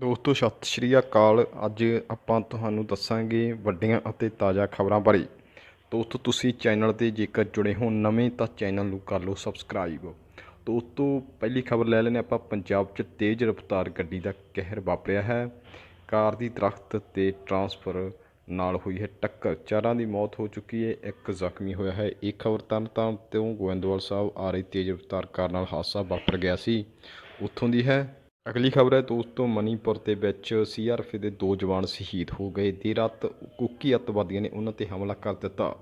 ਦੋਸਤੋ, ਸਤਿ ਸ਼੍ਰੀ ਅਕਾਲ। ਅੱਜ ਆਪਾਂ ਤੁਹਾਨੂੰ ਦੱਸਾਂਗੇ ਵੱਡੀਆਂ ਅਤੇ ਤਾਜ਼ਾ ਖਬਰਾਂ ਬਾਰੇ। ਦੋਸਤੋ, ਤੁਸੀਂ ਚੈਨਲ ਤੇ ਜੇਕਰ ਜੁੜੇ ਹੋ ਨਵੇਂ, ਤਾਂ ਚੈਨਲ ਨੂੰ ਕਰ ਲਓ ਸਬਸਕ੍ਰਾਈਬ। ਦੋਸਤੋ, ਪਹਿਲੀ ਖਬਰ ਲੈ ਲੈਨੇ ਆਪਾਂ। ਪੰਜਾਬ 'ਚ ਤੇਜ਼ ਰਫ਼ਤਾਰ ਗੱਡੀ ਦਾ ਕਹਿਰ ਵਾਪਰਿਆ ਹੈ। ਕਾਰ ਦੀ ਦਰਖਤ ਤੇ ਟਰਾਂਸਫਰ ਨਾਲ ਹੋਈ ਹੈ ਟੱਕਰ। ਚਾਰਾਂ ਦੀ ਮੌਤ ਹੋ ਚੁੱਕੀ ਹੈ, ਇੱਕ ਜ਼ਖਮੀ ਹੋਇਆ ਹੈ। ਇਹ ਖਬਰ ਤਰਨਤਾਰਨ ਤੋਂ ਗੋਇੰਦਵਾਲ ਸਾਹਿਬ ਆ ਰਹੀ ਤੇਜ਼ ਰਫ਼ਤਾਰ ਕਾਰ ਨਾਲ ਹਾਦਸਾ ਵਾਪਰ ਗਿਆ ਸੀ। ਉੱਥੋਂ ਦੀ ਹੈ। ਅਗਲੀ ਖਬਰ ਹੈ, ਦੋਸਤੋ, ਮਨੀਪੁਰ ਦੇ ਵਿੱਚ ਸੀਆਰਪੀ ਦੇ ਦੋ ਜਵਾਨ ਸ਼ਹੀਦ ਹੋ ਗਏ। ਦੇਰ ਰਾਤ ਕੁੱਕੀ ਅੱਤਵਾਦੀਆਂ ਨੇ ਉਹਨਾਂ ਤੇ ਹਮਲਾ ਕਰ ਦਿੱਤਾ।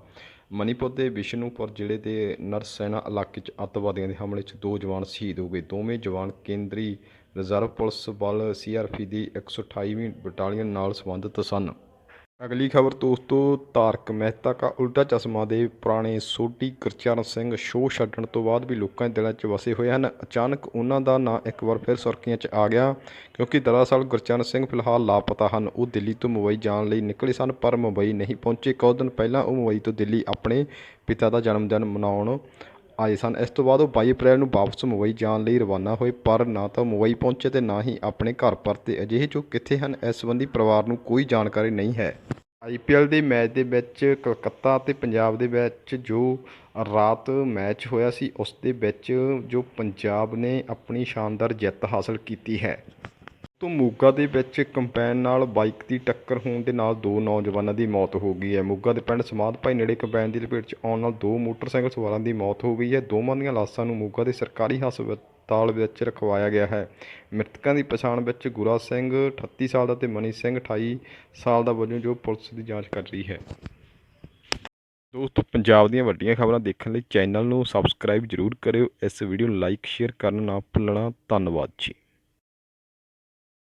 ਮਨੀਪੁਰ ਦੇ ਵਿਸ਼ਨੂਪੁਰ ਜ਼ਿਲ੍ਹੇ ਦੇ ਨਰਸੈਨਾ ਇਲਾਕੇ 'ਚ ਅੱਤਵਾਦੀਆਂ ਦੇ ਹਮਲੇ 'ਚ ਦੋ ਜਵਾਨ ਸ਼ਹੀਦ ਹੋ ਗਏ। ਦੋਵੇਂ ਜਵਾਨ ਕੇਂਦਰੀ ਰਿਜ਼ਰਵ ਪੁਲਿਸ ਬਲ ਸੀਆਰਪੀ ਦੀ 128ਵੀਂ ਬਟਾਲੀਅਨ ਨਾਲ ਸੰਬੰਧਿਤ ਸਨ। ਅਗਲੀ ਖਬਰ ਦੋਸਤੋ, ਤਾਰਕ ਮਹਿਤਾ ਕਾ ਉਲਟਾ ਚਸ਼ਮਾ ਦੇ ਪੁਰਾਣੇ ਸੋਢੀ ਗੁਰਚਰਨ ਸਿੰਘ ਸ਼ੋਅ ਛੱਡਣ ਤੋਂ ਬਾਅਦ ਵੀ ਲੋਕਾਂ ਦੇ ਦਿਲਾਂ 'ਚ ਵਸੇ ਹੋਏ ਹਨ। ਅਚਾਨਕ ਉਹਨਾਂ ਦਾ ਨਾਂ ਇੱਕ ਵਾਰ ਫਿਰ ਸੁਰਖੀਆਂ 'ਚ ਆ ਗਿਆ, ਕਿਉਂਕਿ ਦਰਅਸਲ ਗੁਰਚਰਨ ਸਿੰਘ ਫਿਲਹਾਲ ਲਾਪਤਾ ਹਨ। ਉਹ ਦਿੱਲੀ ਤੋਂ ਮੁੰਬਈ ਜਾਣ ਲਈ ਨਿਕਲੇ ਸਨ, ਪਰ ਮੁੰਬਈ ਨਹੀਂ ਪਹੁੰਚੇ। ਕੁਝ ਦਿਨ ਪਹਿਲਾਂ ਉਹ ਮੁੰਬਈ ਤੋਂ ਦਿੱਲੀ ਆਪਣੇ ਪਿਤਾ ਦਾ ਜਨਮ ਦਿਨ ਮਨਾਉਣ ਆਏ ਸਨ। ਇਸ ਤੋਂ ਬਾਅਦ ਉਹ 22 ਅਪ੍ਰੈਲ ਨੂੰ ਵਾਪਸ ਮੁੰਬਈ ਜਾਣ ਲਈ ਰਵਾਨਾ ਹੋਏ, ਪਰ ਨਾ ਤਾਂ ਮੁੰਬਈ ਪਹੁੰਚੇ ਤੇ ਨਾ ਹੀ ਆਪਣੇ ਘਰ ਪਰਤੇ ਅਜਿਹੇ ਜੋ ਕਿੱਥੇ ਹਨ। ਇਸ ਸੰਬੰਧੀ ਪਰਿਵਾਰ ਨੂੰ ਕੋਈ ਜਾਣਕਾਰੀ ਨਹੀਂ ਹੈ। ਆਈ ਪੀ ਆਈਪੀਐਲ ਦੇ ਮੈਚ ਦੇ ਵਿੱਚ ਕਲਕੱਤਾ ਅਤੇ ਪੰਜਾਬ ਦੇ ਵਿੱਚ ਜੋ ਰਾਤ ਮੈਚ ਹੋਇਆ ਸੀ, ਉਸ ਦੇ ਵਿੱਚ ਜੋ ਪੰਜਾਬ ਨੇ ਆਪਣੀ ਸ਼ਾਨਦਾਰ ਜਿੱਤ ਹਾਸਲ ਕੀਤੀ ਹੈ। ਤੋਂ ਮੋਗਾ ਦੇ ਵਿੱਚ ਕੰਪੈਨ ਨਾਲ ਬਾਈਕ ਦੀ ਟੱਕਰ ਹੋਣ ਦੇ ਨਾਲ ਦੋ ਨੌਜਵਾਨਾਂ ਦੀ ਮੌਤ ਹੋ ਗਈ ਹੈ। ਮੋਗਾ ਦੇ ਪਿੰਡ ਸਮਾਧ ਭਾਈ ਨੇੜੇ ਕੰਪੈਨ ਦੀ ਲਪੇਟ 'ਚ ਆਉਣ ਨਾਲ ਦੋ ਮੋਟਰਸਾਈਕਲ ਸਵਾਰਾਂ ਦੀ ਮੌਤ ਹੋ ਗਈ ਹੈ। ਦੋਵਾਂ ਦੀਆਂ ਲਾਸ਼ਾਂ ਨੂੰ ਮੋਗਾ ਦੇ ਸਰਕਾਰੀ ਹਸਪਤਾਲ ਵਿੱਚ ਰਖਵਾਇਆ ਗਿਆ ਹੈ। ਮ੍ਰਿਤਕਾਂ ਦੀ ਪਛਾਣ ਵਿੱਚ ਗੁਰਾ ਸਿੰਘ 38 ਸਾਲ ਦਾ ਅਤੇ ਮਨੀ ਸਿੰਘ 28 ਸਾਲ ਦਾ ਵਜੋਂ ਜੋ ਪੁਲਿਸ ਦੀ ਜਾਂਚ ਕਰ ਰਹੀ ਹੈ। ਦੋਸਤੋ, ਪੰਜਾਬ ਦੀਆਂ ਵੱਡੀਆਂ ਖਬਰਾਂ ਦੇਖਣ ਲਈ ਚੈਨਲ ਨੂੰ ਸਬਸਕ੍ਰਾਈਬ ਜ਼ਰੂਰ ਕਰਿਓ। ਇਸ ਵੀਡੀਓ ਨੂੰ ਲਾਈਕ, ਸ਼ੇਅਰ ਕਰਨਾ ਨਾ ਭੁੱਲਣਾ। ਧੰਨਵਾਦ ਜੀ।